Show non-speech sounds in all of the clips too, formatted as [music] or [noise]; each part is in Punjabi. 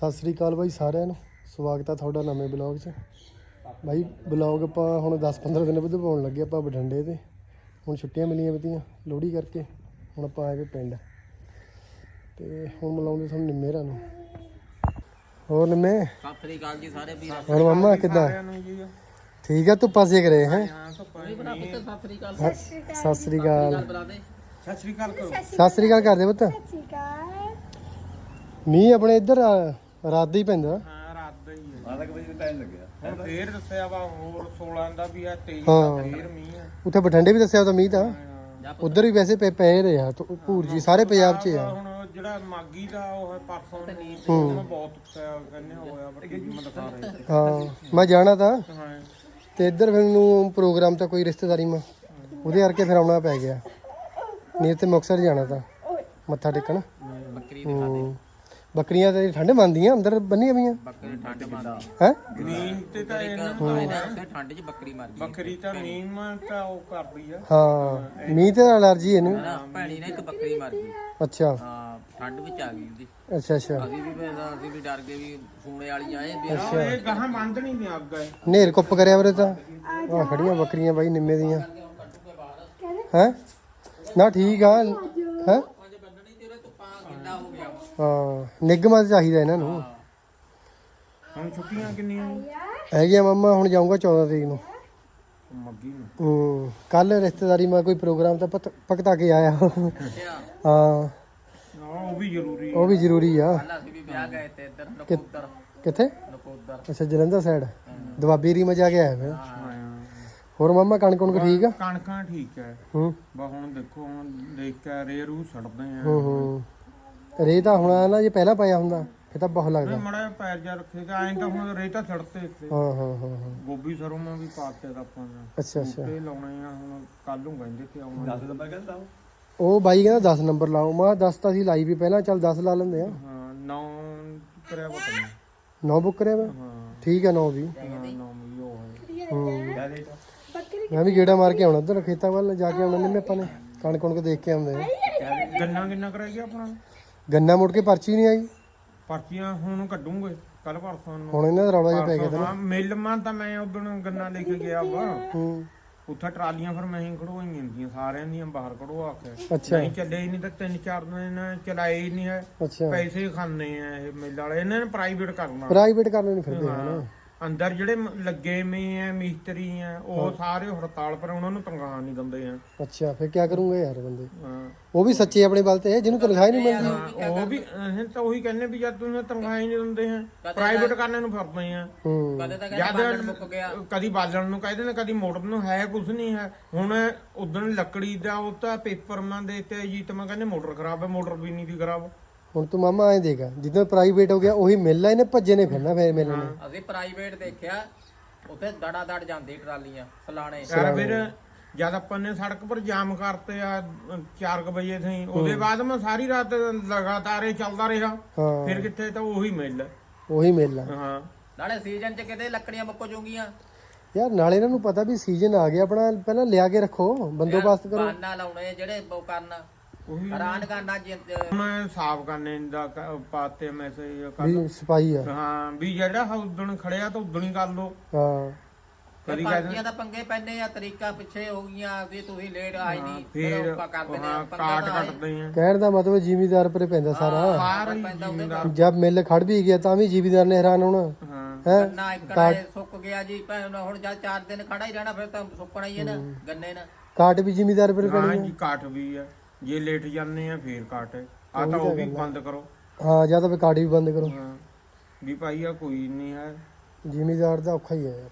ਸਤਿ ਸ੍ਰੀ ਅਕਾਲ ਬਾਈ ਸਾਰਿਆਂ ਨੂੰ। ਸਵਾਗਤ ਹੈ ਤੁਹਾਡਾ ਨਵੇਂ ਬਲੌਗ 'ਚ। ਬਾਈ ਬਲੌਗ ਆਪਾਂ ਹੁਣ 10-15 ਦਿਨ ਬਾਅਦ ਪਾਉਣ ਲੱਗੇ ਆਪਾਂ ਬਠਿੰਡੇ ਤੇ। ਹੁਣ ਛੁੱਟੀਆਂ ਮਿਲੀਆਂ ਬਤੀਆਂ ਲੋਹੜੀ ਕਰਕੇ। ਹੁਣ ਆਪਾਂ ਆਏ ਵੇ ਪਿੰਡ। ਤੇ ਹੁਣ ਮਿਲਾਉਂਦੇ ਤੁਹਾਨੂੰ ਨਿੰਮੇਰਾਂ ਨੂੰ। ਹੋਰ ਨਿੰਮੇ? ਸਤਿ ਸ੍ਰੀ ਅਕਾਲ ਜੀ ਸਾਰੇ ਵੀਰਾਂ ਹੋਰ ਮੰਮਾ ਕਿੱਦਾਂ? ਠੀਕ ਆ? ਤੂੰ ਪਾਸੇ ਕਰੇ ਹੈ? ਸਤਿ ਸ੍ਰੀ ਅਕਾਲ। ਸਤਿ ਸ੍ਰੀ ਅਕਾਲ। ਸਤਿ ਸ਼੍ਰੀ ਅਕਾਲ ਕਰੋ। ਸਤਿ ਸ੍ਰੀ ਅਕਾਲ ਕਰਦੇ ਪੁੱਤ। ਮੀਂਹ ਆਪਣੇ ਇੱਧਰ ਆ, ਰਾਤ ਦਾ ਹੀ ਪੈਂਦਾ। ਹਾਂ ਰਾਤ ਦਾ ਹੀ ਹੈ। ਆਧਾ ਵਜੇ ਟਾਈਮ ਲੱਗਿਆ। ਹੁਣ ਫੇਰ ਦੱਸਿਆ ਵਾ ਹੋਰ 16 ਦਾ ਵੀ ਆ 23 ਹਾਂ। ਦਾ ਫੇਰ ਮੀਂਹ ਆ। ਉੱਥੇ ਬਠਿੰਡੇ ਵੀ ਦੱਸਿਆ ਤਾਂ ਮੀਂਹ ਤਾਂ। ਉਧਰ ਵੀ ਵੈਸੇ ਪਏ ਪਏ ਰਹੇ ਆ ਤੋ- ਭੂਰ ਜੀ ਸਾਰੇ ਪੰਜਾਬ 'ਚ ਆ। ਹੁਣ ਜਿਹੜਾ ਮਾਗੀ ਦਾ ਉਹ ਹੈ ਪਰਸੋਂ ਨੂੰ ਉਹ ਬਹੁਤ ਉੱਚਾ ਕਹਿੰਦੇ ਹੋਇਆ ਬਟ ਮੈਂ ਦਿਖਾ ਰਹੇ ਹਾਂ ਮੈਂ ਜਾਣਾ ਤਾਂ। ਹਾਂ। ਤੇ ਇੱਧਰ ਫਿਰ ਮੈਨੂੰ ਪ੍ਰੋਗਰਾਮ ਤਾਂ ਕੋਈ ਰਿਸ਼ਤੇਦਾਰੀ ਮਾ ਉਹਦੇ ਕਰਕੇ ਫਿਰ ਆਉਣਾ ਪੈ ਗਿਆ। ਨਹੀਂ ਤੇ ਮੁਕਤਸਰ ਜਾਣਾ ਤਾਂ। ਮੱਥਾ ਟੇਕਣ। ਬੱਕਰੀ ਹੂੰ। ਬੱਕਰੀਆਂ ਤੇ ਠੰਡ ਮੰਨਦੀਆਂ ਅੰਦਰ ਬੰਨੀਆਂ ਪਈਆਂ? ਬੱਕਰੀ ਠੰਡ ਮਾਰਦੀ ਹੈ? ਨੀਂਦ ਤੇ ਤਾਂ ਇਹਨਾਂ ਉੱਥੇ ਠੰਡ 'ਚ ਬੱਕਰੀ ਮਰ ਗਈ। ਬੱਕਰੀ ਤਾਂ ਨੀਂਦ ਤਾਂ ਉਹ ਕਰਦੀ ਆ। ਹਾਂ ਮੀਂਹ ਤੇ ਅਲਰਜੀ ਇਹਨੂੰ। ਨਾ ਭੈਣੀ ਨੇ ਇੱਕ ਬੱਕਰੀ ਮਰ ਗਈ। ਅੱਛਾ। ਹਾਂ ਠੰਡ ਵਿੱਚ ਆ ਗਈ ਉਹਦੀ। ਅੱਛਾ ਅੱਛਾ। ਅਸੀਂ ਵੀ ਫਿਰ ਅਸੀਂ ਵੀ ਡਰ ਗਏ ਵੀ ਸੂਣੇ ਵਾਲੀ ਆਏ ਆਹ ਇਹ ਗਾਹਾਂ ਬੰਦ ਨਹੀਂ ਅੱਗ ਨੇਰ ਕੁੱਪ ਕਰਿਆ ਵੀਰੇ ਤਾਂ। ਆ ਖੜੀਆਂ ਬੱਕਰੀਆਂ ਬਾਈ ਨਿੰਮੇ ਦੀਆਂ। ਹੈ? ਨਾ ਠੀਕ ਆ। ਹੈ ਪੰਜ ਬੰਦਣੀ ਤੇਰੇ ਧੁੱਪਾਂ ਗਿੱਲਾ ਹੋ ਹਾਂ ਨਿਗਮਾ ਚਾਹੀਦਾ ਇਹਨਾਂ ਨੂੰ। ਹੁਣ ਛੁੱਟੀਆਂ ਕਿੰਨੀਆਂ? ਨੇ? ਹੈਗੀਆਂ ਮੰਮਾ ਹੁਣ ਜਾਊਂਗਾ 14 ਤਰੀਕ ਨੂੰ। ਮੱਗੀ ਨੂੰ। ਹੂੰ ਕੱਲ ਰਿਸ਼ਤੇਦਾਰੀ ਮਾ ਕੋਈ ਪ੍ਰੋਗਰਾਮ ਤਾਂ ਪਤ- ਭਗਤਾ ਕੇ ਆਇਆ। ਹਾਂ। ਹਾਂ ਉਹ ਵੀ ਜ਼ਰੂਰੀ ਉਹ ਵੀ ਜ਼ਰੂਰੀ ਆ। ਕੱਲ ਅਸੀਂ ਵੀ ਵਿਆਹ ਗਏ ਤੇ ਇੱਧਰ ਨਕੋਦਰ। ਕਿੱਥੇ? ਨਕੋਦਰ। ਅੱਛਾ ਜਲੰਧਰ ਸਾਈਡ ਦਵਾਬੀ ਰੀ ਮਜਾ ਕੇ ਆਇਆ ਫਿਰ। ਹਾਂ। ਹੋਰ ਮੰਮਾ ਕਣਕ ਕੁਣਕ ਠੀਕ ਆ? ਕਣਕਾਂ ਠੀਕ ਹੈ ਹੂੰ। ਬਾ ਹੁਣ ਦੇਖੋ ਹੁਣ ਦੇਖ ਕੇ ਰੇ ਰੂ ਸੜਦੇ ਆ। ਹੂੰ। ਹੂੰ ਰੇ ਤਾਂ ਹੁਣ ਨਾ ਜੇ ਪਹਿਲਾਂ ਪਾਇਆ ਹੁੰਦਾ ਫਿਰ ਤਾਂ ਬਹੁਤ ਲੱਗਦਾ। ਮੜਾ ਪੈਰ ਜਾ ਰੱਖੇਗਾ ਐਂ ਤਾਂ ਹੁਣ ਰੇ ਤਾਂ ਸੜਤੇ ਇੱਥੇ। ਹਾਂ ਹਾਂ ਹਾਂ ਹਾਂ। ਗੋਭੀ ਸਰੋਂ ਮਾ ਵੀ ਪਾਤੇ ਦਾ ਆਪਾਂ ਨੇ। ਅੱਛਾ ਅੱਛਾ। ਤੇ ਲਾਉਣੇ ਆ ਹੁਣ ਕੱਲ ਨੂੰ ਕਹਿੰਦੇ ਤੇ ਆਉਣਾ। 10 ਨੰਬਰ ਕਹਿੰਦਾ। ਉਹ ਬਾਈ ਕਹਿੰਦਾ 10 ਨੰਬਰ ਲਾਓ। ਮੈਂ 10 ਤਾਂ ਅਸੀਂ ਲਾਈ ਵੀ ਪਹਿਲਾਂ ਚੱਲ 10 ਲਾ ਲੈਂਦੇ ਆ। ਹਾਂ 9 ਕਰਿਆ ਪਤਾ ਨਹੀਂ 9 ਬੁੱਕ ਕਰਿਆ ਮੈਂ ਹਾਂ। ਠੀਕ ਆ 9 ਵੀ। ਹਾਂ 9 ਵੀ ਉਹ ਹੈ। ਹੂੰ। ਮੈਂ ਵੀ ਗੇੜਾ ਮਾਰ ਕੇ ਆਉਣਾ ਉਧਰ ਖੇਤਾਂ ਵੱਲ ਜਾ ਕੇ ਆਉਣਾ ਨਿੰਮੇ ਆਪਾਂ ਨੇ। ਕਣਕ ਕੁਣਕ ਦੇਖ ਕੇ ਆਉਂਦੇ ਆ। ਗੰਨਾ ਕਿੰਨਾ ਕਰਾਈ ਗਿਆ ਆਪਣਾ? ਗੰਨਾ ਮੁੜ ਕੇ ਪਰਚੀ ਨਹੀਂ ਆਈ? ਪਰਚੀਆਂ ਹੁਣ ਕੱਢੂਗੇ ਕੱਲ ਪਰਸੋਂ ਨੂੰ। ਹੁਣ ਇਹਨਾਂ ਦਾ ਰੌਲਾ ਜਿਹਾ ਪੈ ਗਿਆ ਹਾਂ ਮਿਲ ਮਾਂ ਤਾਂ ਮੈਂ ਉਦੋਂ ਗੰਨਾ ਲੈ ਕੇ ਗਿਆ ਵਾ। ਹੂੰ। ਉੱਥੇ ਟਰਾਲੀਆਂ ਫਿਰ ਮੈਂ ਹੀ ਖੜਵਾਈਆਂ ਹੁੰਦੀਆਂ ਸਾਰਿਆਂ ਦੀਆਂ ਬਾਹਰ ਕਢਵਾ ਕੇ। ਅੱਛਾ। ਨਹੀਂ ਚੱਲੇ ਹੀ ਨਹੀਂ ਤਾਂ ਤਿੰਨ ਚਾਰ ਦਿਨ ਚਲਾਏ ਹੀ ਨਹੀਂ ਹੈ। ਅੱਛਾ। ਪੈਸੇ ਹੀ ਖਾਂਦੇ ਆ ਇਹ ਮਿਲ ਵਾਲੇ ਇਹਨਾਂ ਨੇ ਪ੍ਰਾਈਵੇਟ ਕਰਨਾ। ਪ੍ਰਾਈਵੇਟ ਕਰਨੇ ਨਹੀਂ ਫਿਰਦੇ ਹਨ। ਅੰਦਰ ਜਿਹੜੇ ਮ- ਲੱਗੇ ਮੇ ਆ ਮਿਸਤਰੀ ਆ ਉਹ ਸਾਰੇ ਹੜਤਾਲ ਪਰ ਉਹਨਾਂ ਨੂੰ ਤਨਖਾਹ ਨਹੀਂ ਦਿੰਦੇ ਆ ਅੱਛਾ ਫਿਰ ਕੀ ਕਰੂੰਗੇ ਯਾਰ ਬੰਦੇ? ਹਾਂ। ਉਹ ਵੀ ਸੱਚੇ ਆਪਣੇ ਬਲ ਤੇ ਜਿਹਨੂੰ ਤਨਖਾਹ ਹੀ ਨਹੀਂ ਮਿਲਦੀ। ਉਹ ਵੀ ਅਸੀਂ ਤਾਂ ਉਹੀ ਕਹਿੰਦੇ ਵੀ ਜਦ ਤੁਸੀਂ ਤਨਖਾਹ ਹੀ ਨਹੀਂ ਦਿੰਦੇ ਆ ਪ੍ਰਾਈਵੇਟ ਕਰਨੇ ਨੂੰ ਫਿਰਦੇ ਆ। ਹੂੰ। ਕਦੇ ਤਾਂ ਕਹਿੰਦੇ ਬਾਲਣ ਮੁੱਕ ਗਿਆ। ਕਦੀ ਬਾਲਣ ਨੂੰ ਕਹਿੰਦੇ ਨੇ ਕਦੀ ਮੋਟਰ ਨੂੰ ਹੈ ਕੁਝ ਨਹੀਂ ਹੈ। ਹੁਣ ਉਦੋਂ ਲੱਕੜੀ ਦਾ ਉਹ ਤਾਂ ਪੇਪਰ ਮਾਂ ਦੇ ਤੇ ਜੀ ਤਾਂ ਮੈਂ ਕਹਿੰਦੇ ਮੋਟਰ ਖਰਾਬ ਹੈ ਮੋਟਰ ਵੀ ਨਹੀਂ ਦੀ ਖਰਾਬ। ਹੁਣ ਤੂੰ ਮਾਮਾ ਐਂ ਦੇਖ ਜਿੱਦਾਂ ਪ੍ਰਾਈਵੇਟ ਹੋ ਗਿਆ ਉਹੀ ਮਿਲ ਇਹਨੇ ਭੱਜੇ ਨੇ ਫਿਰਨਾ ਫੇਰ ਮਿਲਣੇ ਨੇ। ਅਸੀਂ ਪ੍ਰਾਈਵੇਟ ਦੇਖਿਆ ਉੱਥੇ ਦੜਾ ਦੜ ਜਾਂਦੀ ਟਰਾਲੀਆਂ ਸਲਾਣੇ। ਯਾਰ ਫਿਰ ਜਦ ਆਪਾਂ ਨੇ ਸੜਕ ਪਰ ਜਾਮ ਕਰਤੇ ਆ 4 ਵਜੇ ਥਈ ਉਹਦੇ ਬਾਅਦ ਮੈਂ ਸਾਰੀ ਰਾਤ ਲਗਾਤਾਰ ਇਹ ਚੱਲਦਾ ਰਿਹਾ। ਹਾਂ। ਫਿਰ ਕਿੱਥੇ ਤਾਂ ਉਹੀ ਮਿਲ। ਉਹੀ ਮਿਲ ਹਾਂ। ਨਾਲੇ ਸੀਜ਼ਨ 'ਚ ਕਿਤੇ ਲੱਕੜੀਆਂ ਮੁੱਕ ਜੂਗੀਆਂ ਯਾਰ ਨਾਲੇ ਇਹਨਾਂ ਨੂੰ ਪਤਾ ਵੀ ਸੀਜ਼ਨ ਆ ਗਿਆ ਆਪਣਾ ਪਹਿਲਾਂ ਲਿਆ ਕੇ ਰੱਖੋ ਬੰਦੋਬਸਤ ਕਰੋ। ਬਾਨਾ ਲਾਉਣੇ ਜਿਹੜੇ ਉਹ ਕਰਨ। ਉਹੀ ਹੈਰਾਨ ਕਰਨਾ ਜਿ- ਮੈਂ ਸਾਫ਼ ਕਰਨੇ ਦਾ ਕ- ਪਾਤੇ ਮੈਸੇਜ ਵੀ ਸਪਾਈ ਆ। ਹਾਂ ਵੀ ਜਿਹੜਾ ਉਦਣ ਖੜਿਆ ਤਾਂ ਉਦਣ ਹੀ ਕਰ ਲੋ ਹਾਂ। ਕਦੀ ਪਾਰਟੀਆਂ ਦਾ ਪੰਗੇ ਪੈਂਦੇ ਆ ਤਰੀਕਾ ਪਿੱਛੇ ਹੋ ਗਈਆਂ ਵੀ ਤੁਸੀਂ ਲੇਟ ਆਏ ਨਹੀਂ ਫਿਰ ਆਪਾਂ ਕਰਦੇ ਨੇ ਹਾਂ ਪੰਗਾ ਕਾਟ ਤਾਂ ਆਏ। ਕੱਟਦੇ ਆ। ਕਹਿਣ ਦਾ ਮਤਲਬ ਜ਼ਿਮੀਦਾਰ ਪਰੇ ਪੈਂਦਾ ਸਾਰਾ। ਸਾਰਾ ਹੀ ਪੈਂਦਾ ਉਹਦੇ ਜ਼ਿਮੀਂਦਾਰ। ਜਦ ਮਿਲ ਖੜ ਵੀ ਗਿਆ ਤਾਂ ਵੀ ਜ਼ਿਮੀਦਾਰ ਨੇ ਹੈਰਾਨ ਹੋਣਾ। ਹਾਂ। ਹੈ? ਗੰਨਾ ਇੱਕੜਾ ਸੁੱਕ ਗਿਆ ਜੀ ਭੈਣ ਹੁਣ ਜਦ ਚਾਰ ਦਿਨ ਖੜਾ ਹੀ ਰਹਿਣਾ ਫਿਰ ਤਾਂ ਸੁੱਕਣਾ ਹੀ ਹੈ ਨਾ ਗੰਨੇ ਨਾ ਕਾਟ ਵੀ ਜ਼ਿਮੀਦਾਰ ਪਰੇ ਹਾਂ ਪੈਣੀ ਜੀ ਕਾਟ ਵੀ ਆ। ਜੇ ਲੇਟ ਜਾਂਦੇ ਆ ਫੇਰ ਕਾਟ ਆ ਤਾਂ ਉਹ ਵੀ ਬੰਦ ਕਰੋ। ਹਾਂ ਜਾਂ ਤਾਂ ਵੀ ਕਾਟ ਵੀ ਬੰਦ ਕਰੋ। ਹਾਂ। ਵੀ ਭਾਈ ਆ ਕੋਈ ਨਹੀਂ ਹੈ। ਜ਼ਿਮੀਦਾਰ ਦਾ ਔਖਾ ਹੀ ਹੈ ਯਾਰ।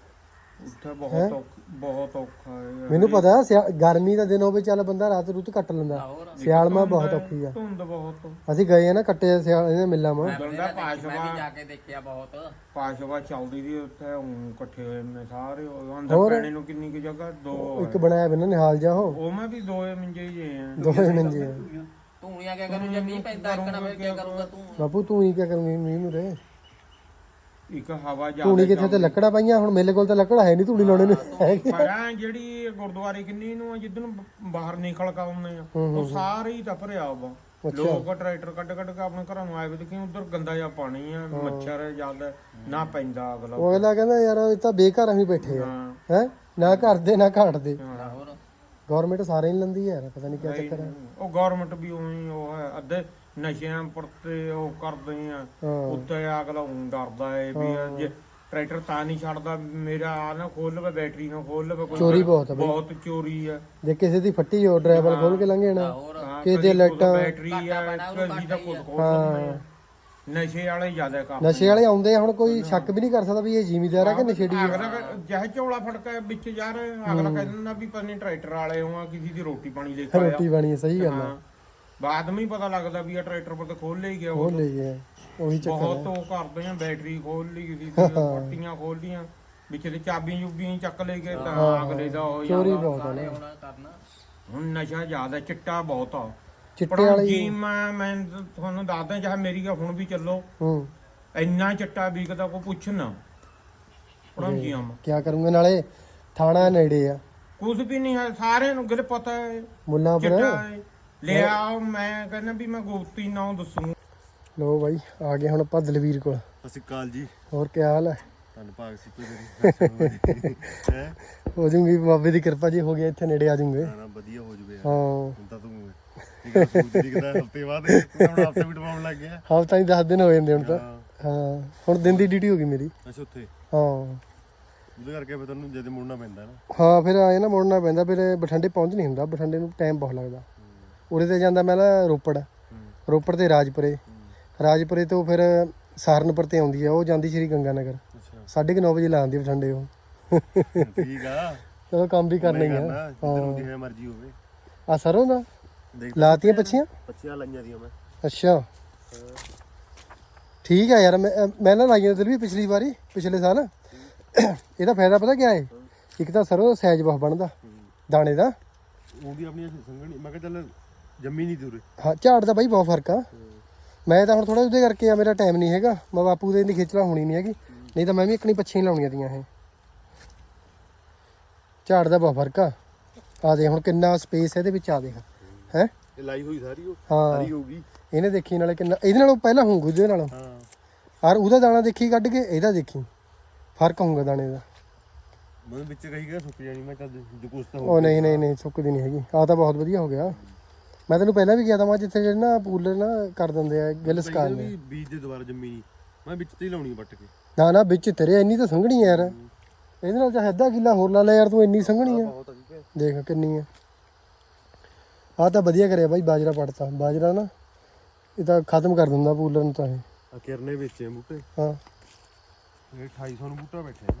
ਉੱਥੇ ਬਹੁਤ ਔਖ- ਬਹੁਤ ਔਖਾ ਹੈ ਮੈਨੂੰ ਪਤਾ ਸਿਆ- ਗਰਮੀ ਦਾ ਦਿਨ ਹੋਵੇ ਚੱਲ ਬੰਦਾ ਰਾਤ ਰੁੱਤ ਕੱਟ ਲੈਂਦਾ। ਸਿਆਲ ਮਾ ਬਹੁਤ ਔਖੀ ਆ। ਧੁੰਦ ਬਹੁਤ। ਅਸੀਂ ਗਏ ਆ ਨਾ ਕੱਟੇ ਸਿਆਲ ਇਹਨੇ ਮਿਲਾਂ ਮਾ। ਬੰਦਾ ਮੈਂ ਪਾਸ਼ਵਾ। ਵੀ ਜਾ ਕੇ ਦੇਖਿਆ ਬਹੁਤ। ਪਾਸ਼ਵਾ ਚੱਲਦੀ ਦੀ ਉੱਥੇ ਊਂ ਇਕੱਠੇ ਹੋਏ ਨੇ ਸਾਰੇ ਉਹ ਅੰਦਰ ਪੈਣੇ ਨੂੰ ਕਿੰਨੀ ਕੁ ਜਗ੍ਹਾ? ਦੋ ਇੱਕ ਬਣਾਇਆ ਬਿਨਾ ਨਿਹਾਲ ਜਾ ਉਹ। ਉਹ ਮੈਂ ਵੀ ਦੋ ਮੰਜੇ ਹੀ ਜੇ ਆ। ਦੋਵੇਂ ਮੰਜੇ ਆ। ਧੂਣੀਆਂ ਕਿਆ ਕਰੂ ਜੇ ਮੀਂਹ ਪੈਂਦਾ ਇੱਕਣਾ ਫਿਰ ਕਿਆ ਕਰੂਗਾ ਤੂੰ? ਬਾਪੂ ਤੂੰ ਹੀ ਕਿਆ ਕਰੂੰਗੀ ਮੀਂਹ ਨੂੰ ਰੇ ਇੱਕ ਹਵਾ ਜਾ ਧੂਣੀ ਕਿੱਥੇ ਤੇ ਲੱਕੜਾਂ ਪਾਈਆਂ ਹੁਣ ਮੇਰੇ ਕੋਲ ਤਾਂ ਲੱਕੜ ਹੈ ਨਹੀਂ ਧੂਣੀ ਲਾਉਣੇ ਨੂੰ। ਪਰ ਜਿਹੜੀ ਗੁਰਦੁਆਰੇ ਕਿੰਨੀ ਨੂੰ ਜਿੱਦਨ ਬਾਹਰ ਨਿਕਲ ਕੇ ਆਉਂਦੇ ਆ ਉਹ ਸਾਰੇ ਹੀ ਤਾਂ ਭਰਿਆ ਵਾ। ਲੋਕ ਟਰੈਕਟਰ ਕੱਢ ਕੱਢ ਕੇ ਆਪਣੇ ਘਰਾਂ ਨੂੰ ਆਏ ਵੇ ਕਿ ਉਧਰ ਗੰਦਾ ਜਿਹਾ ਪਾਣੀ ਆ ਮੱਛਰ ਜ਼ਿਆਦਾ ਨਾ ਪੈਂਦਾ ਅਗਲਾ। ਉਹ ਅਗਲਾ ਕਹਿੰਦਾ ਯਾਰ ਇਹ ਤਾਂ ਬੇਘਰ ਅਸੀਂ ਬੈਠੇ ਆ। ਹਾਂ। ਨਾ ਘਰ ਦੇ ਨਾ ਘਾਟ ਦੇ ਗਵਰਨਮੈਂਟ ਸਾਰੇ ਹੀ ਲੰਦੀ ਯਾਰ ਪਤਾ ਨਹੀਂ ਕੀ ਚੱਕਰ ਹੈ ਉਹ ਗਵਰਨਮੈਂਟ ਵੀ ਉਵੇਂ ਹੀ ਉਹ ਹੈ ਅੱਧੇ ਨਸ਼ਿਆਂ ਪਰਤੇ ਉਹ ਕਰਦੇ ਆ ਉੱਤੇ ਅਗਲਾ ਉਂ ਡਰਦਾ ਏ ਵੀ ਜੇ ਟਰੈਕਟਰ ਤਾਂ ਨਹੀਂ ਛੱਡਦਾ ਮੇਰਾ ਆ ਨਾ ਖੋਲ ਲਵੇ ਬੈਟਰੀ ਨਾ ਖੋਲ ਲਵੇ ਕੋਈ ਚੋਰੀ ਬਹੁਤ ਆ ਬਈ। ਬਹੁਤ ਚੋਰੀ ਆ। ਜੇ ਕਿਸੇ ਦੀ ਫੱਟੀ ਹੋ ਡਰਾਈਵਰ ਖੋਲ ਕੇ ਲੰਘੇ ਨਾ ਕਿਸੇ ਕਦੀ ਦੇ ਲਾਈਟਾਂ- ਬੈਟਰੀ ਆ ਕਦੀ ਦਾ ਕੁਝ ਖੋਲ। ਨਸ਼ੇ ਵਾਲੇ ਜ਼ਿਆਦਾ ਕਰਦੇ ਨਸ਼ੇ ਵਾਲੇ ਆਉਂਦੇ ਆ ਹੁਣ ਕੋਈ ਸ਼ੱਕ ਵੀ ਨਹੀਂ ਕਰ ਸਕਦਾ ਵੀ ਇਹ ਜ਼ਿਮੀਦਾਰ ਆ ਕਿ ਨਸ਼ੇੜੀ ਆ। ਅਗਲਾ ਜਹ ਝੋਲਾ ਫੜਕਾ ਵਿੱਚ ਯਾਰ ਅਗਲਾ ਕਹਿੰਦਾ ਵੀ ਪਤਾ ਨਹੀਂ ਟਰੈਕਟਰ ਵਾਲੇ ਹੋ ਆ ਕਿਸੇ ਦੀ ਰੋਟੀ ਪਾਣੀ ਲੈ ਕੇ ਆਇਆ। ਰੋਟੀ ਬਣੀ ਸਹੀ ਗੱਲ ਆ। ਹਾਂ। ਬਾਅਦ ਵਿੱਚ ਹੀ ਪਤਾ ਲੱਗਦਾ ਵੀ ਇਹ ਟਰੈਕਟਰ ਪਰ ਤਾਂ ਖੋਲ ਲਈ ਗਿਆ ਉਹ ਉਹ ਲੈ ਗਿਆ ਉਹੀ ਚੱਕਰ ਬਹੁਤ ਉਹ ਕਰਦੇ ਆ ਬੈਟਰੀ ਖੋਲ ਲਈ ਦੀ ਪੱਟੀਆਂ ਖੋਲ ਲੀਆਂ ਵਿੱਚ ਤੇ ਚਾਬੀਆਂ ਚੁੱਬੀਆਂ ਚੱਕ ਲੈ ਕੇ ਤਾਂ ਅਗਲੇ ਦਾ ਹੋ ਚੋਰੀ ਜਾਂਦਾ ਬਹੁਤ ਆ। ਨਾ ਹੋਣਾ ਕਰਨਾ। ਹੁਣ ਨਸ਼ਾ ਜ਼ਿਆਦਾ ਚਿੱਟਾ ਬਹੁਤ ਆ। ਚਿੱਟੇ ਪਰ ਵਾਲੇ ਜੀ ਮੈਂ ਮੈਂ ਤੁਹਾਨੂੰ ਦੱਸਦਾ ਚਾਹੇ ਮੇਰੀ ਗੱਲ ਹੁਣ ਵੀ ਚੱਲੋ। ਹੂੰ। ਇੰਨਾ ਚਿੱਟਾ ਵਿਕਦਾ ਕੋਈ ਪੁੱਛ ਨਾ। ਪੜਾਂਜੀਆਂ ਮੈਂ ਕੀ ਕਰੂੰਗੇ? ਨਾਲੇ ਥਾਣਾ ਨੇੜੇ ਆ। ਕੁਝ ਵੀ ਨਹੀਂ ਹੈ ਸਾਰਿਆਂ ਨੂੰ ਗਿਲ ਪਤਾ ਹੈ। ਮੁੱਲਾਂ ਪਰ ਚਿੱਟਾ ਹੈ। ਲਿਆ ਮੈਂ ਕਹਿੰਦਾ ਵੀ ਮੈਂ ਗੋਪਤੀ ਨਾਂ ਦੱਸੂ। ਲੋ ਬਾਈ ਆ ਗਏ ਹੁਣ ਆਪਾਂ ਦਲਵੀਰ ਕੋਲ। ਸਤਿ ਸ਼੍ਰੀ ਅਕਾਲ ਜੀ। ਹੋਰ ਕੀ ਹਾਲ ਹੈ? ਧੰਨ ਭਾਗ ਸੀ ਕੋਈ ਹੈ? ਹੋ ਜੂਗੀ ਬਾਬੇ ਦੀ ਕਿਰਪਾ ਜੀ ਹੋ ਗਿਆ ਇੱਥੇ ਨੇੜੇ ਆ ਜੂਗੇ। ਨਾ ਵਧੀਆ ਹੋ ਜਵੇ ਹਾਂ। ਹੁਣ ਤਾਂ ਤੂੰ ਇਹ ਗੱਲ ਸੋਚ ਦਿਖਦਾ ਹਫ਼ਤੇ ਬਾਅਦ। ਤੂੰ ਹੁਣ ਹਫ਼ਤੇ ਵੀ ਟਵਾਉਣ ਲੱਗ ਗਿਆ। ਹਾਲ ਤਾਂ ਹੀ 10 ਦਿਨ ਹੋ ਜਾਂਦੇ ਹੁਣ ਤਾਂ। ਹਾਂ। ਹਾਂ। ਹੁਣ ਦਿਨ ਦੀ ਡਿਊਟੀ ਹੋ ਗਈ ਮੇਰੀ। ਅੱਛਾ ਉੱਥੇ? ਹਾਂ। ਉਹਦੇ ਕਰਕੇ ਫਿਰ ਤੈਨੂੰ ਜਦ ਮੁੜਨਾ ਪੈਂਦਾ ਨਾ। ਹਾਂ ਫਿਰ ਆਏ ਨਾ ਮੁੜਨਾ ਪੈਂਦਾ ਫਿਰ ਬਠਿੰਡੇ ਪਹੁੰਚ ਨਹੀਂ ਹੁੰਦਾ। ਬਠਿੰਡੇ ਨੂੰ ਟਾਈਮ ਬਹੁਤ ਲੱਗਦਾ। ਉਰੇ ਤੇ ਜਾਂਦਾ ਮੈਂ ਨਾ ਰੋਪੜ। ਰੋਪੜ ਤੇ ਰਾਜਪੁਰੇ। ਰਾਜਪੁਰੇ ਤੋਂ ਫਿਰ ਸਹਾਰਨਪੁਰ ਤੇ ਆਉਂਦੀ ਆ ਉਹ ਜਾਂਦੀ ਸ਼੍ਰੀ ਗੰਗਾ ਨਗਰ ਅੱਛਾ 9:30 ਵਜੇ ਲਾਉਂਦੀ ਬਠਿੰਡੇ ਉਹ। ਠੀਕ ਆ। ਚਲੋ ਕੰਮ ਵੀ ਕਰਨਾ ਹੀ ਆ। ਕਰਨਾ ਜਿੱਦਣ ਜਿਵੇਂ ਮਰਜ਼ੀ ਹੋਵੇ। ਆ ਸਰੋਂ ਦਾ? ਲਾਤੀਆਂ ਪੱਛੀਆਂ? ਬੱਚਿਆਂ ਲਾਈਆਂ ਦੀਆਂ ਮੈਂ। ਅੱਛਾ। ਠੀਕ ਆ ਯਾਰ ਮੈਂ ਨਾ ਲਾਈਆਂ ਤੇ ਵੀ ਪਿਛਲੀ ਵਾਰੀ ਪਿਛਲੇ ਸਾਲ। ਇਹਦਾ ਫਾਇਦਾ ਪਤਾ ਕੀ ਹੈ। ਇੱਕ ਤਾਂ ਸਰੋਂ ਦਾ ਸਾਈਜ਼ ਬਹੁਤ ਬਣਦਾ ਦਾਣੇ ਦਾ। ਉਹ ਵੀ ਆਪਣੀਆਂ ਸੰਗਣੀ ਮੈਂ ਕਿਹਾ ਚੱਲ ਜੰਮੀ ਨਹੀਂ ਦੂਰੇ ਹਾਂ ਝਾੜ ਦਾ ਬਾਈ ਬਹੁਤ ਫ਼ਰਕ ਆ। ਮੈਂ ਤਾਂ ਹੁਣ ਥੋੜਾ ਉਹਦੇ ਕਰਕੇ ਆ ਮੇਰਾ ਟਾਈਮ ਨਹੀਂ ਹੈਗਾ। ਮੈਂ ਬਾਪੂ ਦੇ ਇੰਨੀ ਖੇਚਲਾ ਹੋਣੀ ਨਹੀਂ ਹੈਗੀ। ਨਹੀਂ ਤਾਂ ਮੈਂ ਵੀ ਇੱਕਣੀ ਪੱਛੀਆਂ ਲਾਉਣੀਆਂ ਤੀਆਂ ਇਹ। ਝਾੜ ਦਾ ਬਹੁਤ ਫ਼ਰਕ ਆ। ਆ ਦੇ ਹੁਣ ਕਿੰਨਾ ਸਪੇਸ ਇਹਦੇ ਵਿੱਚ ਆ ਦੇਖ। ਹੈ। ਇਹ ਲਾਈ ਹੋਈ ਸਾਰੀ ਉਹ ਸਾਰੀ ਹੋਊਗੀ। ਇਹਨੇ ਦੇਖੀ ਨਾਲੇ ਕਿੰਨਾ ਇਹਦੇ ਨਾਲੋਂ ਪਹਿਲਾਂ ਹੋਊਗਾ ਉਹਦੇ ਨਾਲੋਂ। ਹਾਂ। ਔਰ ਉਹਦਾ ਦਾਣਾ ਦੇਖੀ ਕੱਢ ਕੇ ਇਹਦਾ ਦੇਖੀ। ਫ਼ਰਕ ਹੋਊਗਾ ਦਾਣੇ ਦਾ। ਮੈਂ ਵਿੱਚ ਕਹੀ ਗਿਆ ਸੁੱਕ ਜਾਣੀ ਮੈਂ ਤਾਂ ਹੋ ਉਹ ਨਹੀਂ ਨਹੀਂ ਨਹੀਂ ਸੁੱਕਦੀ ਨਹੀਂ ਹੈਗੀ। ਆ ਤਾਂ ਬਹੁਤ ਵਧੀਆ ਹੋ ਗਿਆ। ਮੈਂ ਤੈਨੂੰ ਪਹਿਲਾਂ ਵੀ ਕਿਹਾ ਤਾਂ ਮੈਂ ਜਿੱਥੇ ਜਿਹੜੇ ਨਾ ਪੂਲਰ ਨਾ ਕਰ ਦਿੰਦੇ ਆ ਗਿੱਲ ਸਕਾਲ ਨੇ। ਬੀਜ ਦੇ ਦੁਬਾਰਾ ਜੰਮੀ ਨਹੀਂ। ਮੈਂ ਵਿੱਚ ਤੇ ਹੀ ਲਾਉਣੀ ਵੱਟ ਕੇ। ਨਾ ਨਾ ਵਿੱਚ ਤੇਰੇ ਇੰਨੀ ਤਾਂ ਸੰਘਣੀ ਆ ਯਾਰ। ਇਹਦੇ ਨਾਲ ਚਾਹੇ ਅੱਧਾ ਕਿੱਲਾ ਹੋਰ ਲਾ ਲੈ ਯਾਰ ਤੂੰ ਇੰਨੀ ਸੰਘਣੀ ਆ। ਬਹੁਤ ਆ ਠੀਕ ਹੈ ਦੇਖ ਕਿੰਨੀ ਆ। ਆ ਤਾਂ ਵਧੀਆ ਕਰਿਆ ਬਾਈ ਬਾਜਰਾ ਪੜਤਾ ਬਾਜਰਾ ਨਾ ਇਹ ਤਾਂ ਖਤਮ ਕਰ ਦਿੰਦਾ ਪੂਲਰ ਨੂੰ ਤਾਂ ਇਹ। ਆ ਕਿਰਨੇ ਵੇਚੇ ਆ ਬੂਟੇ। ਹਾਂ। ਇਹ 2800 ਨੂੰ ਬੂਟਾ ਬੈਠਾ ਹੈ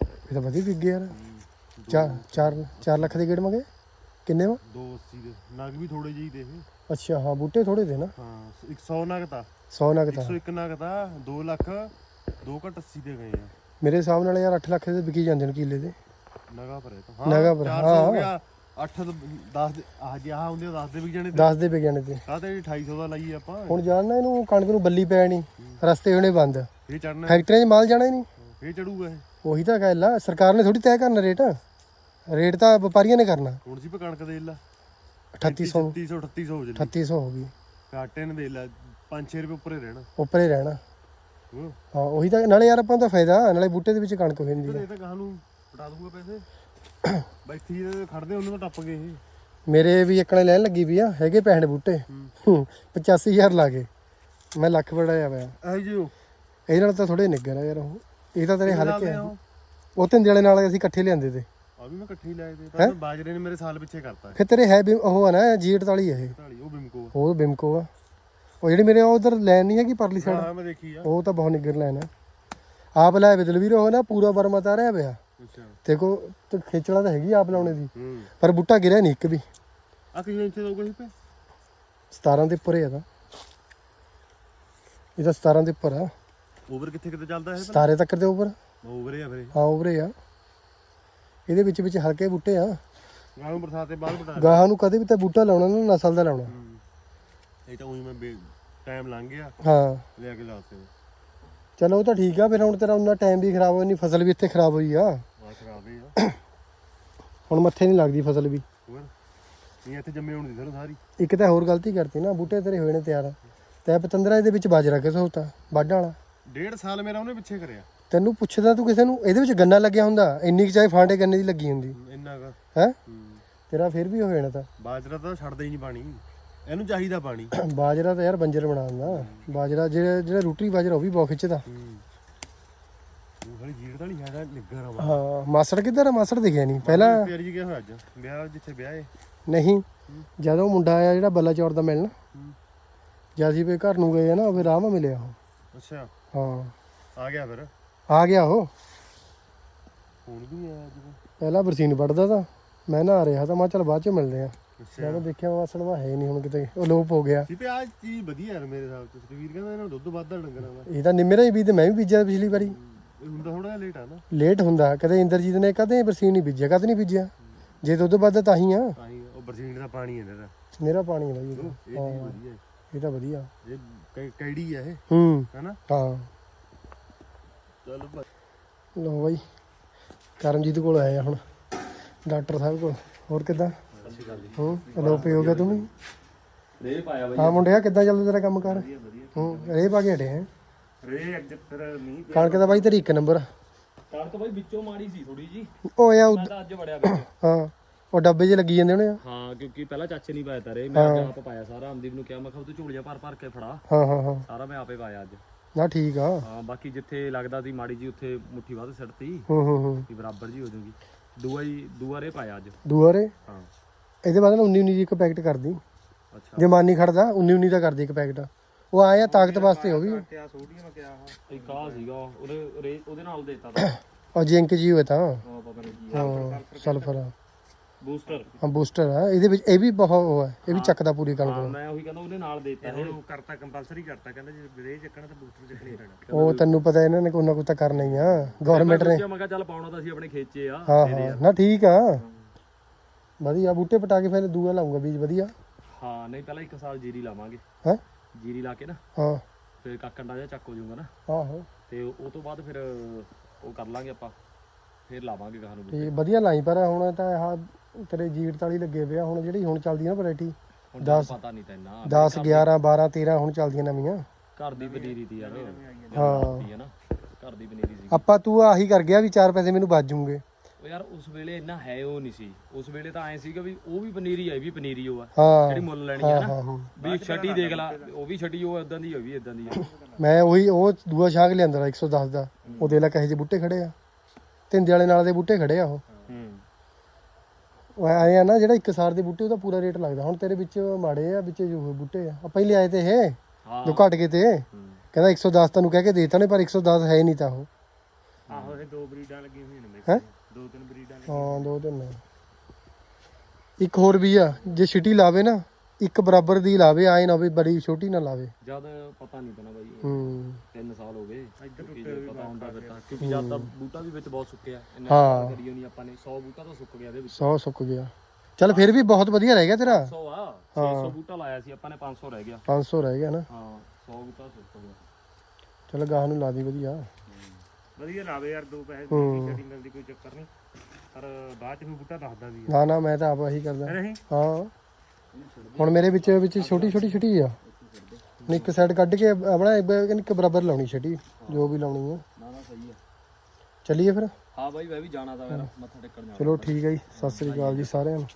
ਇਹ ਤਾਂ ਵਧੀਆ ਵਿਕ ਗਿਆ ਯਾਰ। ਚਾਰ ਚਾਰ 4 ਲੱਖ ਦੇ ਗੇੜ ਮਗੇ। ਕਿੰਨੇ ਵਾ? 280 ਦੇ। ਨਗ ਵੀ ਥੋੜੇ ਜਿਹੀ ਦੇ ਇਹ। ਅੱਛਾ ਹਾਂ ਬੂਟੇ ਥੋੜੇ ਦੇ ਨਾ। ਹਾਂ 100 ਨਗ ਤਾਂ। 100 ਨਗ ਤਾਂ। 101 ਨਗ ਤਾਂ 2 ਲੱਖ 2 ਘਟ 80 ਦੇ ਗਏ ਆ। ਮੇਰੇ ਹਿਸਾਬ ਨਾਲ ਯਾਰ 8 ਲੱਖ ਦੇ ਵਿਕੀ ਜਾਂਦੇ ਨੇ ਕਿੱਲੇ ਦੇ। ਨਗਾ ਭਰੇ ਤਾਂ। ਨਗਾਂ ਭਰੇ, 400 ਹੋ। ਹਾਂ। ਗਿਆ 8 10 ਆਹ ਜੀ ਆਹ ਹੁੰਦੇ 10 ਦੇ ਵੀ ਜਾਣੇ 10 ਦੇ ਵਿਕ ਜਾਣੇ ਤੇ। ਆ ਤੇ 2800 ਦਾ ਲਾਈਏ ਆਪਾਂ। ਹੁਣ ਜਾਣਨਾ ਇਹਨੂੰ ਕਣਕ ਨੂੰ ਬੱਲੀ ਪੈ ਨਹੀਂ ਰਸਤੇ ਹੋਣੇ ਬੰਦ। ਇਹ ਚੜਨਾ ਫੈਕਟਰੀਆਂ 'ਚ ਮਾਲ ਜਾਣਾ ਹੀ ਨਹੀਂ। ਇਹ ਚੜੂਗਾ ਇਹ। ਉਹੀ ਤਾਂ ਗੱਲ ਆ ਸਰਕਾਰ ਨੇ ਥੋੜੀ ਤੈਅ ਕਰਨਾ ਰੇਟ। ਰੇਟ ਤਾਂ ਵਪਾਰੀਆਂ ਨੇ ਕਰਨਾ। ਹੁਣ ਸੀ ਕਣਕ ਦੇ ਲਾ। 3800 3300 3800 ਹੋ ਜਲੀ 3800 ਹੋ ਗਈ। ਘਾਟੇ ਨੇ ਦੇ ਲਾ 5-6 ਰੁਪਏ ਉੱਪਰ ਰਹਿਣਾ। ਉੱਪਰ ਰਹਿਣਾ। ਹਾਂ ਉਹੀ ਤਾਂ ਨਾਲੇ ਯਾਰ ਆਪਾਂ ਤਾਂ ਫਾਇਦਾ ਨਾਲੇ ਬੂਟੇ ਦੇ ਵਿੱਚ ਕਣਕ ਹੋ ਜਾਂਦੀ ਹੈ। ਇਹ ਤਾਂ ਗਾਹ ਨੂੰ ਪਟਾ ਦੂਗਾ ਪੈਸੇ। ਬੈਠੀ ਜਿਹਦੇ ਖੜਦੇ ਉਹਨਾਂ ਤੋਂ ਟੱਪ ਗਏ ਇਹ। ਮੇਰੇ ਵੀ ਇੱਕਣੇ ਲੈਣ ਲੱਗੀ ਵੀ ਆ ਹੈਗੇ ਪੈਸੇ ਬੂਟੇ। 85000 ਲਾ ਕੇ। ਮੈਂ ਲੱਖ ਬੜਾਇਆ ਪਿਆ ਆਹ ਜਿਓ ਇਹਦੇ ਨਾਲ ਤਾਂ ਥੋੜੇ ਨਿੱਗਰ ਆ ਯਾਰ ਉਹ। ਇਹ ਤਾਂ ਤੇਰੇ ਹਲਕੇ ਆ। ਉਹ ਉਹ ਤਿੰਨ ਜਣੇ ਨਾਲ ਅਸੀਂ ਇਕੱਠੇ ਲਿਆਂਦੇ ਤੇ। ਆ ਵੀ ਮੈਂ ਇਕੱਠੇ ਹੀ ਲਾਏ ਤੇ ਪਰ ਬਾਜਰੇ ਨੇ ਮੇਰੇ ਸਾਲ ਪਿੱਛੇ ਕਰਤਾ ਫਿਰ ਤੇਰੇ ਹੈ ਬਿਮ- ਉਹ ਆ ਨਾ G48 ਇਹ? ਢਾਲੀ ਉਹ ਬਿਮਕੋ ਉਹ ਬਿਮਕੋ ਆ। ਉਹ ਜਿਹੜੀ ਮੇਰੇ ਉਧਰ ਲੈਣ ਨਹੀਂ ਹੈਗੀ ਪਰਲੀ ਸਾਈਡ ਹਾਂ ਮੈਂ ਦੇਖੀ ਆ। ਉਹ ਤਾਂ ਬਹੁਤ ਨਿੱਗਰ ਲੈਣ ਆ। ਆਪ ਲੈ ਬਦਲ ਵੀ ਰੋ ਨਾ ਪੂਰਾ ਬਰਮਾ ਤਾਂ ਰਿਹਾ ਪਿਆ। ਅੱਛਾ। ਤੇ ਕੋ ਤੇ ਖੇਚਣਾ ਤਾਂ ਹੈਗੀ ਆਪ ਲਾਉਣੇ ਦੀ। ਹੂੰ। ਪਰ ਬੂਟਾ ਗਿਰਿਆ ਨਹੀਂ ਇੱਕ ਵੀ। ਆ ਕਿੰਨੇ ਇੰਚ ਦੋਗੇ ਸੀ ਪੇ 17 ਦੇ ਉੱਪਰ ਹੀ ਆ ਤਾਂ। ਇਹ ਤਾਂ 17 ਦੇ ਉੱਪਰ ਆ। ਓਵਰ ਕਿੱਥੇ ਕਿੱਥੇ ਚੱਲਦਾ ਇਹ? 17 ਤੱਕ ਦੇ ਉੱਪਰ ਓਵਰ ਆ ਫਿਰ ਹਾਂ ਉਪਰੇ ਆ। ਇਹਦੇ ਵਿੱਚ ਵਿੱਚ ਹਲਕੇ ਬੂਟੇ ਆ। ਗਾਂ ਨੂੰ ਬਰਸਾਤ ਦੇ ਬਾਅਦ ਬਟਾ ਗਾਹਾਂ ਨੂੰ ਕਦੇ ਵੀ ਤਾਂ ਬੂਟਾ ਲਾਉਣਾ ਨਾ ਨਸਲ ਦਾ ਲਾਉਣਾ। ਇਹ ਤਾਂ ਉਹੀ ਮੈਂ ਟਾਈਮ ਲੰਘ ਗਿਆ। ਹਾਂ। ਲਿਆ ਕੇ ਲਾਤੇ ਚਲੋ ਉਹ ਤਾਂ ਠੀਕ ਆ ਫਿਰ ਹੁਣ ਤੇਰਾ ਉਹਨਾਂ ਟਾਈਮ ਵੀ ਖਰਾਬ ਹੋਈ ਨਹੀਂ ਫਸਲ ਵੀ ਇੱਥੇ ਖਰਾਬ ਹੋਈ ਆ। ਆ ਖਰਾਬੇ [coughs] ਆ। ਹੁਣ ਮੱਥੇ ਨਹੀਂ ਲੱਗਦੀ ਫਸਲ ਵੀ। ਹੋਰ? ਨਹੀਂ ਇੱਥੇ ਜੰਮੇ ਹੋਣ ਦੀ ਸਰ ਸਾਰੀ। ਇੱਕ ਤਾਂ ਹੋਰ ਗਲਤੀ ਕਰਤੀ ਨਾ ਬੂਟੇ ਤੇਰੇ ਹੋਏ ਨੇ ਤਿਆਰ। ਤੈ ਪਤੰਦਰਾ ਇਹਦੇ ਵਿੱਚ ਬਾਜਰਾ ਕਿਸ ਹੋਤਾ ਵਾਢਾਂ ਵਾਲਾ। ਡੇਢ ਸਾਲ ਮੇਰਾ ਉਹਨੇ ਪਿੱਛੇ ਕਰਿਆ। ਤੈਨੂੰ ਪੁੱਛਦਾ ਤੂੰ ਕਿਸੇ ਨੂੰ ਇਹਦੇ ਵਿੱਚ ਗੰਨਾ ਲੱਗਿਆ ਹੁੰਦਾ ਇੰਨੀ ਕੁ ਚਾਹੇ ਫਾਂਟੇ ਗੰਨੇ ਦੀ ਲੱਗੀ ਹੁੰਦੀ। ਇੰਨਾ ਕਾ। ਹੈ? ਤੇਰਾ ਫਿਰ ਵੀ ਹੋ ਜਾਣਾ ਤਾਂ। ਬਾਜਰਾ ਤਾਂ ਛੱਡਦਾ ਹੀ ਨਹੀਂ ਪਾਣੀ। ਇਹਨੂੰ ਚਾਹੀਦਾ ਪਾਣੀ। [clears throat] ਬਾਜਰਾ ਤਾਂ ਯਾਰ ਬੰਜਰ ਬਣਾ ਦਿੰਦਾ। ਬਾਜਰਾ ਜਿਹੜਾ ਜਿਹੜਾ ਰੋਟੀ ਬਾਜਰਾ ਉਹ ਵੀ ਬਹੁਤ ਖਿੱਚਦਾ। ਉਹ ਖੜੀ ਜੀੜ ਤਾਂ ਨਹੀਂ ਹੈਗਾ ਨਿੱਗਰ ਆ ਹਾਂ ਮਾਸੜ ਕਿੱਧਰ ਆ? ਮਾਸੜ ਦਿਖਿਆ ਨਹੀਂ। ਪਹਿਲਾਂ ਪਿਆਰੀ ਜੀ ਗਿਆ ਹੋਇਆ ਅੱਜ। ਵਿਆਹ ਜਿੱਥੇ ਵਿਆਹ ਹੈ ਨਹੀਂ ਜਦੋਂ ਮੁੰਡਾ ਆਇਆ ਜਿਹੜਾ ਬੱਲਾ ਚੌਰ ਦਾ ਮਿਲਣ ਜਦ ਅਸੀਂ ਵੀ ਘਰ ਨੂੰ ਗਏ ਨਾ ਉਹ ਫਿਰ ਰਾਹ ਮਾ ਮਿਲਿਆ ਉਹ। ਅੱਛਾ। ਹਾਂ। ਆ ਗਿਆ ਫਿਰ। ਆ ਗਿਆ ਉਹ। ਹੁਣ ਵੀ ਆਇਆ ਅੱਜ ਪਹਿਲਾਂ ਬਰਸੀਨ ਵੱਢਦਾ ਤਾਂ ਮੈਂ ਨਾ ਆ ਰਿਹਾ ਤਾਂ ਮੈਂ ਕਿਹਾ ਚੱਲ ਬਾਅਦ ਚ ਮਿਲਦੇ ਆ ਜਦੋਂ ਦੇਖਿਆ ਮਾਸੜ ਮਾ ਹੈ ਨਹੀਂ ਹੁਣ ਕਿਤੇ ਉਹ ਲੋਪ ਹੋ ਗਿਆ। ਸੀ ਤੇ ਆ ਚੀਜ਼ ਵਧੀਆ ਯਾਰ ਮੇਰੇ ਹਿਸਾਬ ਚ ਵੀਰ ਕਹਿੰਦਾ ਇਹਨਾਂ ਨੂੰ ਦੁੱਧ ਵੱਧਦਾ ਡੰਗਰਾਂ ਦਾ। ਇਹ ਤਾਂ ਨਿੰਮੇ ਹੀ ਬੀਜ ਮੈਂ ਵੀ ਬੀਜਿਆ ਪਿਛਲੀ ਵਾਰੀ। ਇਹ ਹੁੰਦਾ ਥੋੜਾ ਲੇਟ ਆ ਨਾ। ਲੇਟ ਹੁੰਦਾ ਕਦੇ ਇੰਦਰਜੀਤ ਨੇ ਕਦੇ ਬਰਸੀਨ ਨਹੀਂ ਬੀਜਿਆ ਕਦੇ ਨਹੀਂ ਬੀਜਿਆ। ਜੇ ਦੁੱਧ ਵੱਧ ਤਾਂ ਹੀ ਆ। ਤਾਂ ਹੀ ਉਹ ਬਰਸੀਨ ਦਾ ਪਾਣੀ ਹੈ ਇਹਦਾ ਮੇਰਾ ਪਾਣੀ ਹੈ ਬਾਈ। ਇਹ ਚੀਜ਼ ਵਧੀਆ। ਇਹ ਤਾਂ ਵਧੀਆ। ਇਹ ਕੈੜੀ ਆ ਇਹ। ਹੂੰ। ਹੈਨਾ ਹਾਂ। ਚੱਲ ਭਾਈ। ਲੋ ਬਾਈ ਕਰਮਜੀਤ ਕੋਲ ਆਏ ਆ ਹੁਣ ਡਾਕਟਰ ਸਾਹਿਬ ਕੋਲ। ਹੋਰ ਕਿੱਦਾਂ? ਹੂੰ ਅਲੋਪੇ ਹੋ ਗਿਆ ਤੂੰ ਵੀ? ਰੇ ਪਾਇਆ ਬਾਈ। ਹਾਂ ਮੁੰਡਿਆ ਕਿੱਦਾਂ ਚੱਲਦਾ ਤੇਰਾ ਕੰਮ ਕਰ? ਹੂੰ ਰੇ ਪਾ ਕੇ ਹਟੇ ਹੈ। ਰੇ ਅੱਜ ਫਿਰ ਮੀਂਹ ਕਣਕ ਦਾ ਬਾਈ ਤੇਰੀ ਇੱਕ ਨੰਬਰ। ਕਣਕ ਬਾਈ ਵਿੱਚੋਂ ਮਾੜੀ ਸੀ ਥੋੜੀ ਜੀ ਓਏ ਆ ਅੱਜ ਵੜਿਆ ਹਾਂ ਉਹ ਡੱਬੇ 'ਚ ਲੱਗੀ ਜਾਂਦੇ ਹੋਣੇ ਆ। ਹਾਂ ਕਿਉਂਕਿ ਪਹਿਲਾਂ ਚਾਚੇ ਨਹੀਂ ਪਾਇਆ ਤਾਰੇ ਮੈਂ ਆਪ ਪਾਇਆ ਸਾਰਾ। ਅਮਦੀਪ ਨੂੰ ਕਿਹਾ ਮੈਂ ਕਿਹਾ ਤੂੰ ਝੋਲੀਆਂ ਭਰ ਭਰ ਕੇ ਫੜਾ। ਹਾਂ ਹਾਂ ਹਾਂ। ਸਾਰਾ ਮੈਂ ਆਪੇ ਪਾਇਆ ਅੱਜ। ਨਾ ਠੀਕ ਆ। ਹਾਂ ਬਾਕੀ ਜਿੱਥੇ ਲੱਗਦਾ ਸੀ ਮਾੜੀ ਜੀ ਉੱਥੇ ਮੁੱਠੀ ਵੱਧ ਸਿੱਟਤੀ। ਹੂੰ ਹੂੰ ਹੂੰ। ਕਿ ਬਰਾਬਰ ਜੀ ਹੋ ਜਾਊਗੀ ਦੂਆ ਹੀ ਦੂਆ ਰੇ ਪਾਇਆ ਅੱਜ। ਦੂਆਰੇ ਹਾਂ। ਇਹਦੇ ਬਾਅਦ ਨਾ 19 19 ਦੀ ਇੱਕ ਪੈਕਟ ਕਰਦੀ। ਅੱਛਾ। ਜੇ ਮਨ ਖੜਦਾ 19 19 ਦਾ ਕਰਦੀ ਇੱਕ ਪੈਕਟ। ਉਹ ਆਏ ਆ ਤਾਕਤ ਵਾਸਤੇ ਉਹ ਵੀ। ਕਿਆ ਸੋਡੀਅਮ ਕਿਆ ਇੱਕ ਆ ਸੀਗਾ ਉਹਦੇ ਰੇ ਉਹਦੇ ਨਾਲ ਦੇਤਾ ਤਾਂ। ਔਰ ਜਿੰਕ ਜੀ ਹੋਏ ਤਾਂ। ਹਾਂ ਪਤਾ ਨਹੀਂ ਕੀ ਹਾਂ ਸਲਫਰ ਬੂਸਟਰ ਹਾਂ ਬੂਸਟਰ ਆ। ਇਹਦੇ ਵਿੱਚ ਇਹ ਵੀ ਬਹੁਤ ਉਹ ਹੈ ਇਹ ਵੀ ਚੱਕਦਾ ਪੂਰੀ ਕਣਕ ਨੂੰ ਮੈਂ ਉਹੀ ਕਹਿੰਦਾ ਉਹਦੇ ਨਾਲ ਦੇਤਾ ਇਹ ਉਹ ਕਰਤਾ ਕੰਪਲਸਰੀ ਕਰਤਾ। ਕਹਿੰਦਾ ਜੇ ਵਿਦੇ ਚੱਕਣਾ ਤਾਂ ਬੂਸਟਰ ਚੱਕਣੀ ਪੈਣਾ ਉਹ ਤੈਨੂੰ ਪਤਾ ਇਹਨਾਂ ਨੇ ਕੋਈ ਨਾ ਕੋਈ ਤਾਂ ਕਰਨਾ ਹੀ ਆ। ਗਵਰਨਮੈਂਟ ਨੇ। ਸੋਚਿਆ ਮੈਂ ਕਿਹਾ ਚੱਲ ਪਾਉਣਾ ਤਾਂ ਸੀ ਆਪਣੇ ਖੇਚੇ ਆ। ਹਾਂ ਹਾਂ। ਨਾ ਠੀਕ ਆ। ਵਧੀਆ ਬੂਟੇ ਪਟਾ ਕੇ ਫਿਰ ਦੂਆ ਲਾਉਂਗਾ ਬੀਜ ਵਧੀਆ। ਹਾਂ ਨਹੀਂ ਪਹਿਲਾਂ ਇੱਕ ਸਾਲ ਜੀਰੀ ਲਾਵਾਂਗੇ। ਹੈ? ਜੀਰੀ ਲਾ ਕੇ ਨਾ। ਹਾਂ। ਫਿਰ ਕਾਕੰਡਾ ਜਿਹਾ ਚੱਕ ਹੋ ਜਾਊਗਾ ਨਾ। ਆਹੋ। ਤੇ ਉਹ ਤੋਂ ਬਾਅਦ ਫਿਰ ਉਹ ਕਰ ਲਾਂਗੇ ਆਪਾਂ। ਫਿਰ ਲਾਵਾਂਗੇ ਗਾਹ ਨੂੰ ਠੀਕ ਵਧੀਆ ਲਾਈ ਪਰ ਹੁਣ ਤਾਂ ਆਹ ਤੇਰੇ ਜੀਟ ਤਾਲੀ ਲੱਗੇ ਪਿਆ ਹੁਣ ਜਿਹੜੀ ਹੁਣ ਚੱਲਦੀ ਆ ਨਾ ਵੈਰਾਈਟੀ ਹੁਣ ਤਾਂ ਪਤਾ ਨਹੀਂ ਤੈਨਾਂ 10 11 12 13 ਹੁਣ ਚੱਲਦੀਆਂ ਨਵੀਆਂ। ਘਰ ਦੀ ਪਨੀਰੀ ਦੀ ਯਾਰ। ਹਾਂ। ਦੀ ਹੈ ਨਾ ਘਰ ਦੀ ਪਨੀਰੀ ਸੀ ਆਪਾਂ ਤੂੰ ਆਹੀ ਕਰ ਗਿਆ ਵੀ ਚਾਰ ਪੈਸੇ ਮੈਨੂੰ ਬਚ ਜੂਗੇ ਉਹ ਯਾਰ ਉਸ ਵੇਲੇ ਇੰਨਾ ਹੈ ਉਹ ਨਹੀਂ ਸੀ। ਉਸ ਵੇਲੇ ਤਾਂ ਐ ਸੀਗਾ ਵੀ ਉਹ ਵੀ ਪਨੀਰੀ ਆ ਇਹ ਵੀ ਪਨੀਰੀ ਉਹ ਆ। ਹਾਂ। ਜਿਹੜੀ ਮੁੱਲ ਲੈਣੀ ਆ ਨਾ। ਹਾਂ ਹਾਂ। ਵੀ ਛਟੀ ਦੇਖ ਲਾ ਉਹ ਵੀ ਛਟੀ ਉਹ ਇਦਾਂ ਦੀ ਉਹ ਵੀ ਇਦਾਂ ਦੀ ਆ। ਮੈਂ ਉਹੀ ਉਹ ਦੂਆ ਛਾਂਗ ਲਿਆਂਦਾ 110 ਦਾ। ਉਹ ਦੇ ਲੈ ਕਹੇ ਜਿਹੇ ਬੂਟੇ ਖੜੇ ਆ। ਤਿੰਦੇ ਵਾਲੇ ਨਾਲ ਦੇ ਬੂਟੇ ਖੜੇ ਆ ਉਹ। ਉਹ ਆਏ ਆ ਨਾ ਜਿਹੜਾ ਇੱਕ ਸਾਰ ਦੇ ਬੂਟੇ ਉਹਦਾ ਪੂਰਾ ਰੇਟ ਲੱਗਦਾ। ਹੁਣ ਤੇਰੇ ਵਿੱਚ ਮਾੜੇ ਆ ਵਿੱਚ ਜੋ ਹੋਏ ਬੂਟੇ ਆ। ਆਪਾਂ ਹੀ ਲਿਆਏ ਤੇ ਇਹ ਹਾਂ। ਜੋ ਘਟ ਗਏ ਤੇ। ਕਹਿੰਦਾ 110 ਤੈਨੂੰ ਕਹਿ ਕੇ ਦੇਤਾ ਨੇ ਪਰ 110 ਹੈ ਹੀ ਨਹੀਂ ਤਾਂ ਉਹ। ਆਹੋ ਇਹ ਦੋ ਬਰੀਡਾਂ ਲੱਗੀਆਂ ਹੋਈਆਂ ਨੇ ਹੈਂ? ਦੋ ਤਿੰਨ ਬਰੀਡਾਂ ਹਾਂ ਦੋ ਤਿੰਨ। ਇੱਕ ਹੋਰ ਵੀ ਆ ਜੇ ਛਿਟੀ ਲਾਵੇ ਨਾ ਇੱਕ ਬਰਾਬਰ ਦੀ ਲਾਵੇ ਆਏ ਨਾ ਵੀ ਬੜੀ ਛੋਟੀ ਨਾ ਲਾਵੇ। ਜਦ ਪਤਾ ਨਹੀਂ ਨਾ ਬਾਈ। ਹੂੰ। 3 ਸਾਲ ਹੋ ਗਏ। ਜੇ ਪਤਾ ਹੁੰਦਾ ਫਿਰ ਤਾਂ ਕਿਉਂਕਿ ਜਦ ਤਾਂ ਬੂਟਾ ਵੀ ਵਿੱਚ ਬਹੁਤ ਸੁੱਕਿਆ। ਇੰਨਾ ਹਾਂ। ਕਰੀ ਨਹੀਂ ਆਪਾਂ ਨੇ 100 ਬੂਟਾ ਤਾਂ ਸੁੱਕ ਗਿਆ ਇਹਦੇ ਵਿੱਚ। 100 ਸੁੱਕ ਗਿਆ। ਚੱਲ ਫਿਰ ਵੀ ਬਹੁਤ ਵਧੀਆ ਰਹਿ ਗਿਆ ਤੇਰਾ। 100 ਆ 600 ਬੂਟਾ ਲਾਇਆ ਸੀ ਆਪਾਂ ਨੇ 500 ਰਹਿ ਗਿਆ। 500 ਰਹਿ ਗਿਆ ਨਾ। ਹਾਂ 100 ਬੂਟਾ ਸੁੱਕ ਗਿਆ। ਚੱਲ ਗਾਹ ਨੂੰ ਲਾ ਦੀ ਵਧੀਆ। ਵਧੀਆ ਲਾਵੇ ਯਾਰ ਦੋ ਪੈਸੇ ਹੂੰ। ਦੀ ਕਟਿੰਗ ਮਿਲਦੀ ਕੋਈ ਚੱਕਰ ਨਹੀਂ ਪਰ ਬਾਅਦ ਚ ਵੀ ਬੂਟਾ ਦੱਸਦਾ ਵੀ ਨਾ ਨਾ ਮੈਂ ਤਾਂ ਆਪ ਇਹੀ ਕਰਦਾ। ਹਾਂ। ਹੁਣ ਮੇਰੇ ਵਿੱਚ ਵਿੱਚ ਛੋਟੀ ਛੋਟੀ ਛਟੀ ਆ। ਹੁਣ ਇੱਕ ਸਾਈਡ ਕੱਢ ਕੇ ਆਪਣਾ ਇੱਕ ਇੱਕ ਬਰਾਬਰ ਲਾਉਣੀ ਛਟੀ ਜੋ ਵੀ ਲਾਉਣੀ ਆ। ਨਾ ਨਾ ਸਹੀ ਆ ਚੱਲੀਏ ਫਿਰ? ਹਾਂ ਬਾਈ ਮੈਂ ਵੀ ਜਾਣਾ ਤਾਂ ਮੇਰਾ ਮੱਥਾ ਟੇਕਣ ਜਾਣਾ। ਚਲੋ ਠੀਕ ਹੈ ਜੀ ਸਤਿ ਸ੍ਰੀ ਅਕਾਲ ਜੀ ਸਾਰਿਆਂ ਨੂੰ।